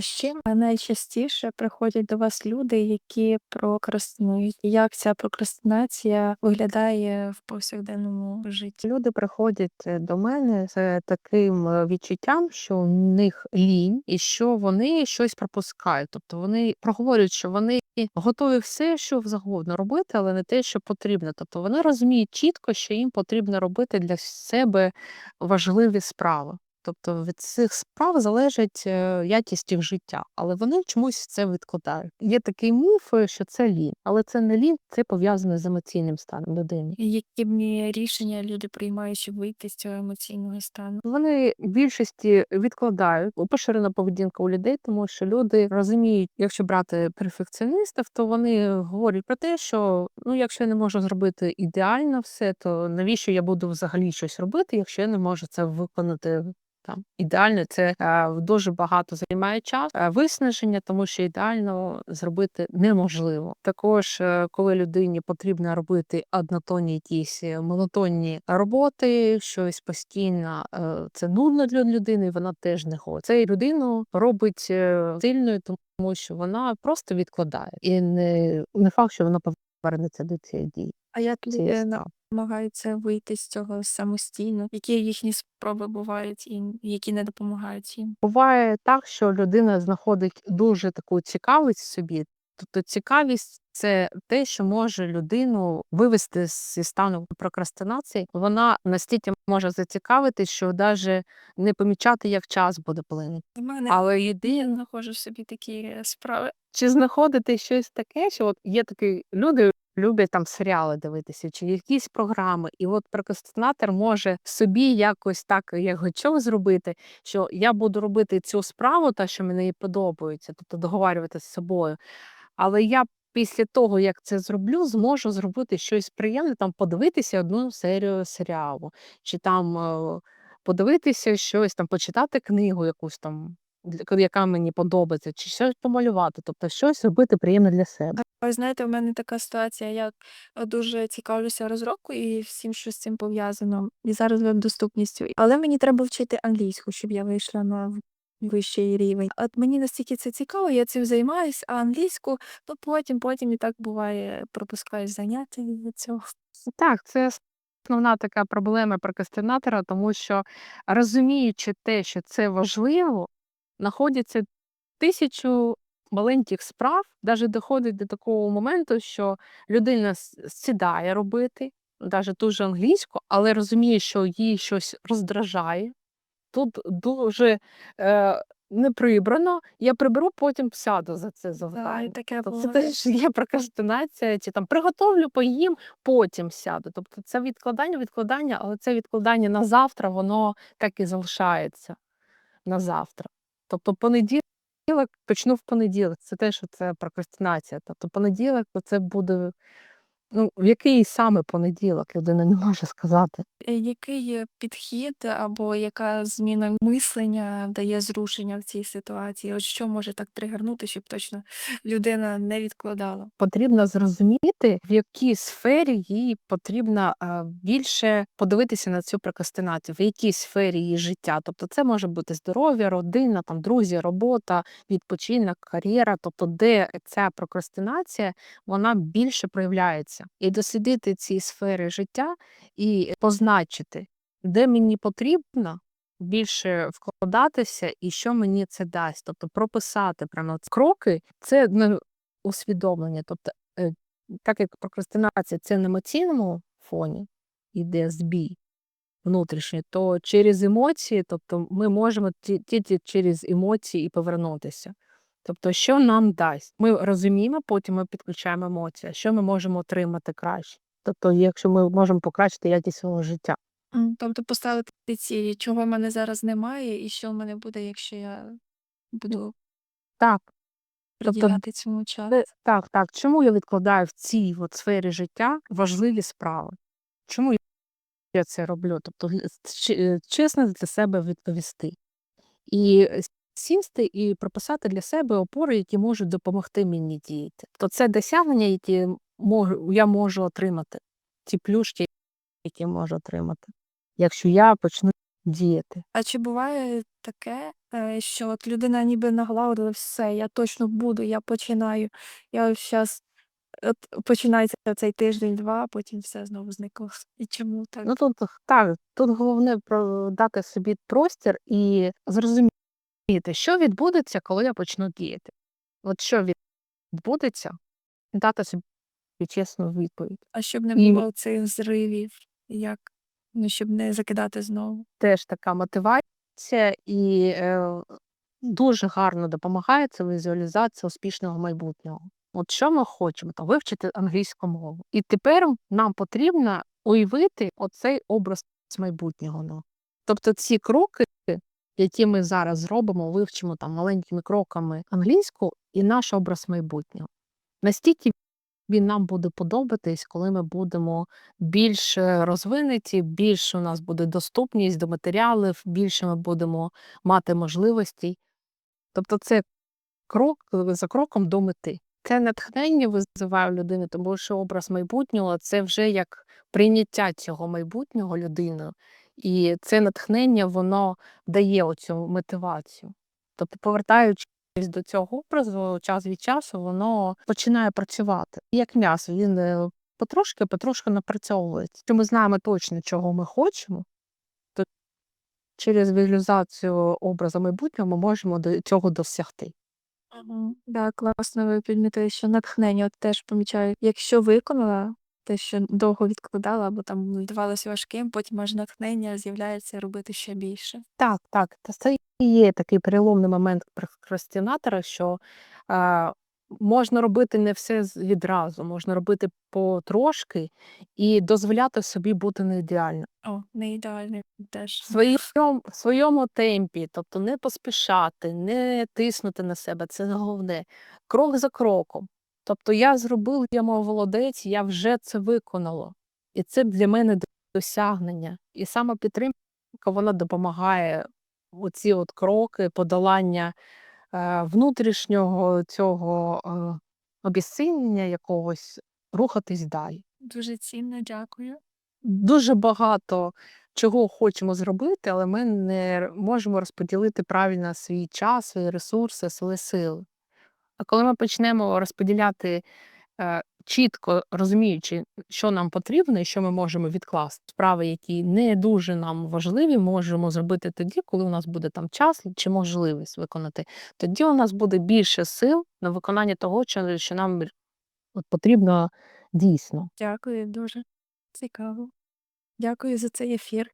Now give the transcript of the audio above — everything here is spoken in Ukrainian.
Чим найчастіше приходять до вас люди, які прокрастинують? Як ця прокрастинація виглядає в повсякденному житті? Люди приходять е, до мене з таким е, відчуттям, що в них лінь і що вони щось пропускають. Тобто вони проговорюють, що вони готові все, що завгодно робити, але не те, що потрібно. Тобто вони розуміють чітко, що їм потрібно робити для себе важливі справи. Тобто від цих справ залежить е, якість їх життя, але вони чомусь це відкладають. Є такий міф, е, що це лінь, але це не лінь, це пов'язано з емоційним станом людини. Які б рішення люди приймають, щоб вийти з цього емоційного стану? Вони в більшості відкладають поширена поведінка у людей, тому що люди розуміють, якщо брати перфекціоністів, то вони говорять про те, що ну, якщо я не можу зробити ідеально все, то навіщо я буду взагалі щось робити, якщо я не можу це виконати там ідеально, це е, дуже багато займає час, е, виснаження, тому що ідеально зробити неможливо. Також, е, коли людині потрібно робити однотонні якісь монотонні роботи, щось постійно, це нудно для людини, вона теж не хоче. Це людину робить сильною, тому що вона просто відкладає, і не, не факт, що вона повернеться до цієї дії. А як намагаються вийти з цього самостійно? Які їхні спроби бувають і які не допомагають їм? Буває так, що людина знаходить дуже таку цікавість в собі. Тобто цікавість це те, що може людину вивести зі стану прокрастинації. Вона настільки може зацікавити, що навіть не помічати, як час буде плинути. У мене Але єдине, знаходжу в собі такі е, справи. чи знаходити щось таке, що от є такі люди. Люблять там серіали дивитися чи якісь програми, і от прокрастинатор може собі якось так як гачок зробити, що я буду робити цю справу, та що мені подобається, тобто договарювати з собою. Але я після того, як це зроблю, зможу зробити щось приємне, там подивитися одну серію серіалу, чи там е, подивитися щось, там почитати книгу якусь там, яка мені подобається, чи щось помалювати, тобто щось робити приємне для себе. Ви знаєте, у мене така ситуація. Я е, дуже цікавлюся розробкою і всім, що з цим пов'язано, і зараз веб-доступністю. Але мені треба вчити англійську, щоб я вийшла на вищий рівень. От мені настільки це цікаво, я цим займаюсь, а англійську, то потім, потім і так буває, пропускаєш заняття від цього. Так, це основна така проблема прокрастинатора, тому що розуміючи те, що це важливо, знаходяться тисячу маленьких справ, навіть доходить до такого моменту, що людина сідає робити, навіть ту ж англійську, але розуміє, що їй щось роздражає. Тут дуже е, не прибрано. Я приберу, потім сяду за це завдання. таке Тобто це теж є прокрастинація, чи там приготовлю, поїм, потім сяду. Тобто це відкладання, відкладання, але це відкладання на завтра, воно так і залишається на завтра. Тобто понеділок почну в понеділок. Це те, що це прокрастинація. Тобто понеділок це буде. Ну, в який саме понеділок людина не може сказати. Е, Який підхід або яка зміна мислення дає зрушення в цій ситуації? От що може так тригернути, щоб точно людина не відкладала? Потрібно зрозуміти, в якій сфері їй потрібно більше подивитися на цю прокрастинацію, в якій сфері її життя. Тобто, це може бути здоров'я, родина, там друзі, робота, відпочинок, кар'єра. Тобто, де ця прокрастинація вона більше проявляється, і дослідити ці сфери життя і позначити, де мені потрібно більше вкладатися і що мені це дасть. Тобто прописати прямо кроки, це не усвідомлення. Тобто, е, так як прокрастинація це на емоційному фоні йде збій внутрішній, то через емоції, тобто ми можемо тільки через емоції і повернутися. Тобто, що нам дасть? Ми розуміємо, потім ми підключаємо емоції, що ми можемо отримати краще. Тобто, якщо ми можемо покращити якість свого життя. Тобто поставити цілі, чого в мене зараз немає, і що в мене буде, якщо я буду Так, тобто цьому час. Де- Так, так. Чому я відкладаю в цій от сфері життя важливі справи? Чому я це роблю? Тобто ч- е, чесно для себе відповісти. І е, сісти і прописати для себе опори, які можуть допомогти мені діяти. То це досягнення, які можу, я можу отримати, ті плюшки, які можу отримати, якщо я почну діяти. А чи буває таке, е, що от людина ніби наголовила все, я точно буду, я починаю. Я ось щас от починається цей тиждень-два, а потім все знову зникло. І чому так? Ну тут так, тут головне дати собі простір і зрозуміти, що відбудеться, коли я почну діяти. От що відбудеться, дати собі чесну відповідь. А щоб не І- було цих зривів, як? Ну, щоб не закидати знову. Теж така мотивація і е, дуже гарно допомагає це візуалізація успішного майбутнього. От що ми хочемо там вивчити англійську мову. І тепер нам потрібно уявити оцей образ майбутнього. Ну. Тобто ці кроки, які ми зараз зробимо, вивчимо там маленькими кроками англійську і наш образ майбутнього. Настільки він нам буде подобатись, коли ми будемо більш розвинуті, більше у нас буде доступність до матеріалів, більше ми будемо мати можливостей. Тобто це крок е, за кроком до мети. Це натхнення визиває в людини, тому що образ майбутнього це вже як прийняття цього майбутнього людиною. І це натхнення воно дає оцю мотивацію. Тобто, повертаючись до цього образу, час від часу воно починає працювати. Як м'ясо, він е, потрошки, потрошки напрацьовується. Якщо ми знаємо точно, чого ми хочемо, то через візуалізацію образу майбутнього ми можемо до цього досягти. Мгм. Да, класно ви підмітили, що натхнення от теж помічаю. Якщо виконала те, що довго відкладала, або там здавалося важким, потім аж натхнення з'являється робити ще більше. Так, так. Та це і є такий переломний момент прокрастинатора, що е, можна робити не все відразу, можна робити потрошки і дозволяти собі бути не ідеальним. О, не ідеальний В теж. своєму, в своєму темпі, тобто не поспішати, не тиснути на себе, це головне. Крок за кроком. Тобто я зробив, я мав молодець, я вже це виконала. І це для мене досягнення. І саме підтримка вона допомагає оці от кроки подолання е, внутрішнього цього е, обіцінення якогось рухатись далі. Дуже цінно, дякую. Дуже багато чого хочемо зробити, але ми не можемо розподілити правильно свій час, свої ресурси, свої сили. А коли ми почнемо розподіляти е, чітко розуміючи, що нам потрібно і що ми можемо відкласти, справи, які не дуже нам важливі, можемо зробити тоді, коли у нас буде там час чи можливість виконати. Тоді у нас буде більше сил на виконання того, що, нам потрібно дійсно. Дякую, дуже цікаво. Дякую за цей ефір.